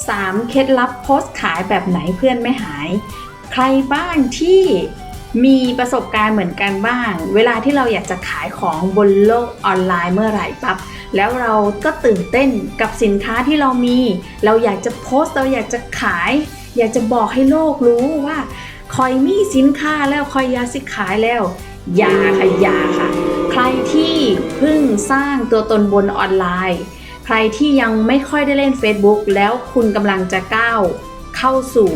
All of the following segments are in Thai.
3 เคล็ดลับโพสต์ขายแบบไหนเพื่อนไม่หาย ใครบ้างที่มีประสบการณ์เหมือนกันบ้าง เวลาที่เราอยากจะขายของบนโลกออนไลน์เมื่อไหร่ปั๊บแล้วเราก็ตื่นเต้นกับสินค้าที่เรามี เราอยากจะโพสต์เราอยากจะขาย อยากจะบอกให้โลกรู้ว่าคอยมีสินค้าแล้วคอยยาสิขายแล้วยาค่ะยาค่ะ ใครที่เพิ่งสร้างตัวตนบนออนไลน์ ใครที่ยังไม่ค่อยได้เล่น Facebook แล้วคุณกำลังจะก้าวเข้าสู่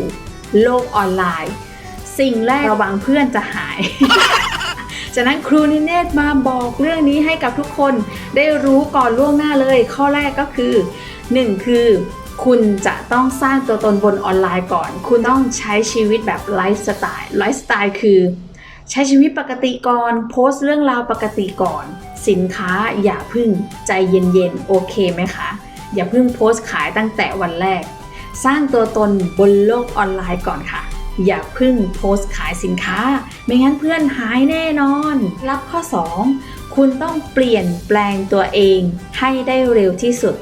โลกออนไลน์ สิ่งแรกระวังเพื่อนจะหายฉะนั้นครูนิเนตมาบอกเรื่องนี้ให้กับทุกคนได้รู้ก่อนล่วงหน้าเลย ข้อแรกก็คือ 1 คือคุณจะต้องสร้างตัวตนบนออนไลน์ก่อน คุณต้องใช้ชีวิตแบบไลฟ์สไตล์ ไลฟ์สไตล์คือ ใช้ชีวิตปกติก่อน โพสต์เรื่องราวปกติก่อน สินค้าอย่าพึ่งใจเย็นๆ โอเคไหมคะ อย่าพึ่งโพสต์ขายตั้งแต่วันแรก สร้างตัวตนบนโลกออนไลน์ก่อนค่ะ อย่าพึ่งโพสต์ขายสินค้า ไม่งั้นเพื่อนหายแน่นอน รับข้อ 2 คุณต้องเปลี่ยนแปลงตัวเองให้ได้เร็วที่สุด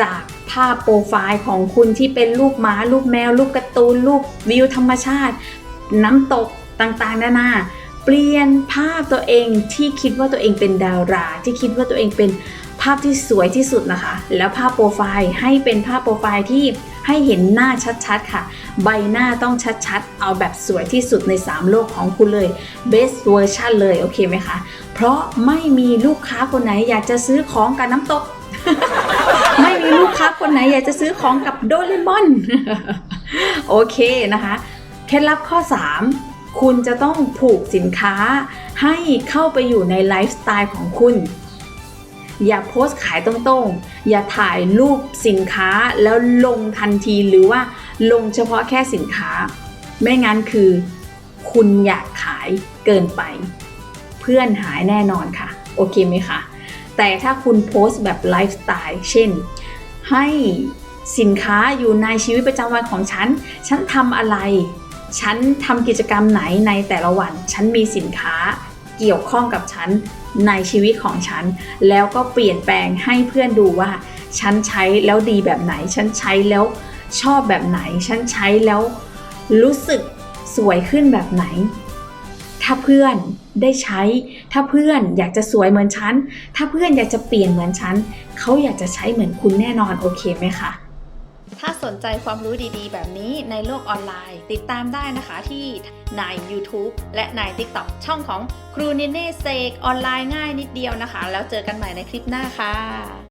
จากภาพโปรไฟล์ของคุณที่เป็นรูปหมารูปแมวรูปการ์ตูนรูปวิวธรรมชาติ น้ำตกต่างๆนานา เปลี่ยนภาพตัวเองที่คิดว่าตัวเองเป็นดารา ที่คิดว่าตัวเองเป็นภาพที่สวยที่สุดนะคะ แล้วภาพโปรไฟล์ให้เป็นภาพโปรไฟล์ที่ให้เห็นหน้าชัดๆค่ะ ใบหน้าต้องชัดๆ เอาแบบสวยที่สุดใน 3 โลกของคุณเลย best version เลย โอเคไหมคะ เพราะไม่มีลูกค้าคนไหนอยากจะซื้อของกับน้ำตก ไม่มีลูกค้าคนไหนอยากจะซื้อของกับโดเรมอน โอเคนะคะ เคล็ดลับข้อ 3 คุณจะต้องผูกสินค้าให้เข้าไปอยู่ในไลฟ์สไตล์ของคุณ อย่าโพสต์ขายตรงๆ อย่าถ่ายรูปสินค้าแล้วลงทันทีหรือว่าลงเฉพาะแค่สินค้า ไม่งั้นคือ คุณอยากขายเกินไป เพื่อนหายแน่นอนค่ะ โอเคไหมคะ แต่ถ้าคุณโพสต์แบบไลฟ์สไตล์เช่น ให้สินค้าอยู่ในชีวิตประจำวันของฉัน ฉันทำอะไร ฉันทำกิจกรรมไหนในแต่ละวัน ฉันมีสินค้าเกี่ยวข้องกับฉันในชีวิตของฉัน แล้วก็เปลี่ยนแปลงให้เพื่อนดูว่า ฉันใช้แล้วดีแบบไหน ฉันใช้แล้วชอบแบบไหน ฉันใช้แล้วรู้สึกสวยขึ้นแบบไหน ถ้าเพื่อนได้ใช้ ถ้าเพื่อนอยากจะสวยเหมือนฉัน ถ้าเพื่อนอยากจะเปลี่ยนเหมือนฉัน เขาอยากจะใช้เหมือนคุณแน่นอนโอเคไหมคะ ถ้าสนใจความรู้ดีๆ แบบนี้ในโลกออนไลน์ ติดตามได้นะคะที่ใน YouTube และใน TikTok ช่องของครูนิเน่เซกออนไลน์ง่ายนิดเดียวนะคะ แล้วเจอกันใหม่ในคลิปหน้าค่ะ